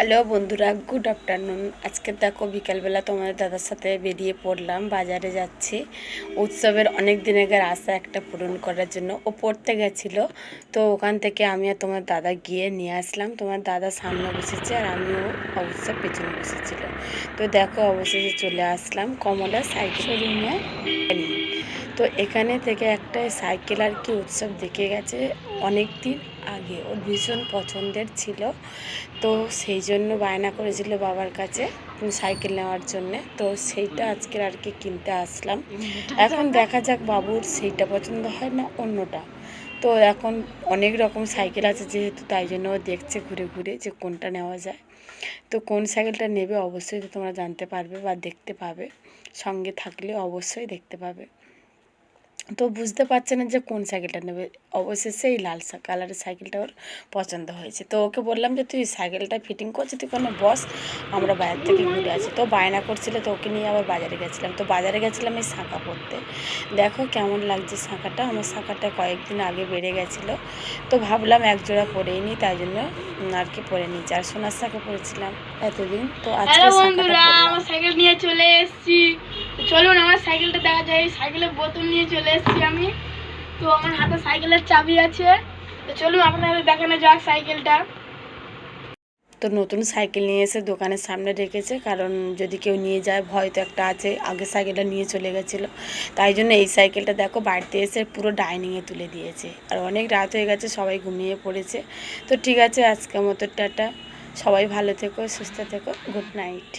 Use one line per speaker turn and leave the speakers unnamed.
Hello বন্ধুরা, good afternoon. আজকে দেখো বিকালবেলা তোমাদের দাদার সাথে বেরিয়ে পড়লাম, বাজারে যাচ্ছি। উৎসবের অনেক দিনের আশা একটা পূরণ করার জন্য ও পড়তে গেছিল। তো ওখান থেকে আমি আর তোমার দাদা গিয়ে নিয়ে আসলাম। তোমার দাদা সামনে বসেছে আর আমিও অবশ্য পেছনে বসেছিল তো দেখো অবশেষে চলে আসলাম কমলা সাইকেল শোরুমে তো এখানে থেকে একটা সাইকেল আর কি উৎসব দেখে গেছে অনেক দিন আগে। ওর ভীষণ পছন্দের ছিল। তো সেই জন্য বায়না করেছিল বাবার কাছে সাইকেল নেওয়ার জন্যে। তো সেইটা আজকের আর কি কিনতে আসলাম। এখন দেখা যাক বাবুর সেইটা পছন্দ হয় না অন্যটা। তো এখন অনেক রকম সাইকেল আছে যেহেতু, তাই জন্য ও দেখছে ঘুরে ঘুরে যে কোনটা নেওয়া যায়। তো কোন সাইকেলটা নেবে অবশ্যই তোমরা জানতে পারবে বা দেখতে পাবে। সঙ্গে থাকলে অবশ্যই দেখতে পাবে। তো বুঝতে পারছে না যে কোন সাইকেলটা নেবে। অবশেষে এই লাল কালারের সাইকেলটা ওর পছন্দ হয়েছে। তো ওকে বললাম যে তুই সাইকেলটা ফিটিং করছি তুই কোনো বস আমরা বাইরে থেকে ঘুরে আসি। তো বায়না করছিল তো ওকে নিয়ে আবার বাজারে গেছিলাম। তো বাজারে গেছিলাম এই শাঁখা পরতে। দেখো কেমন লাগছে শাঁখাটা। আমার শাঁখাটা কয়েকদিন আগে বেড়ে গেছিল। তো ভাবলাম এক জোড়া পরেই নিই তাই জন্য আর কি পরে নিয়েছি আর সোনার শাঁখা পরেছিলাম এতদিন তো আজকে।
আমার সাইকেল নিয়ে চলে এসেছি। চলুন, আমার সাইকেলটা দেখা যায়। এই সাইকেলের বোতল নিয়ে চলে এসেছি আমি। তো আমার হাতে সাইকেলের চাবি আছে। তো চলুন, আপনাদের দেখানো যাক সাইকেলটা।
তো নতুন সাইকেল নিয়ে এসে দোকানের সামনে রেখেছে, কারণ যদি কেউ নিয়ে যায়, ভয় তো একটা আছে, আগে সাইকেলটা নিয়ে চলে গেছিল। তাই জন্য এই সাইকেলটা দেখো, বাড়িতে এসে পুরো ডাইনিংয়ে তুলে দিয়েছে। আর অনেক রাত হয়ে গেছে, সবাই ঘুমিয়ে পড়েছে। তো ঠিক আছে, আজকের মতো টাটা। সবাই ভালো থেকো, সুস্থ থেকো, গুড নাইট।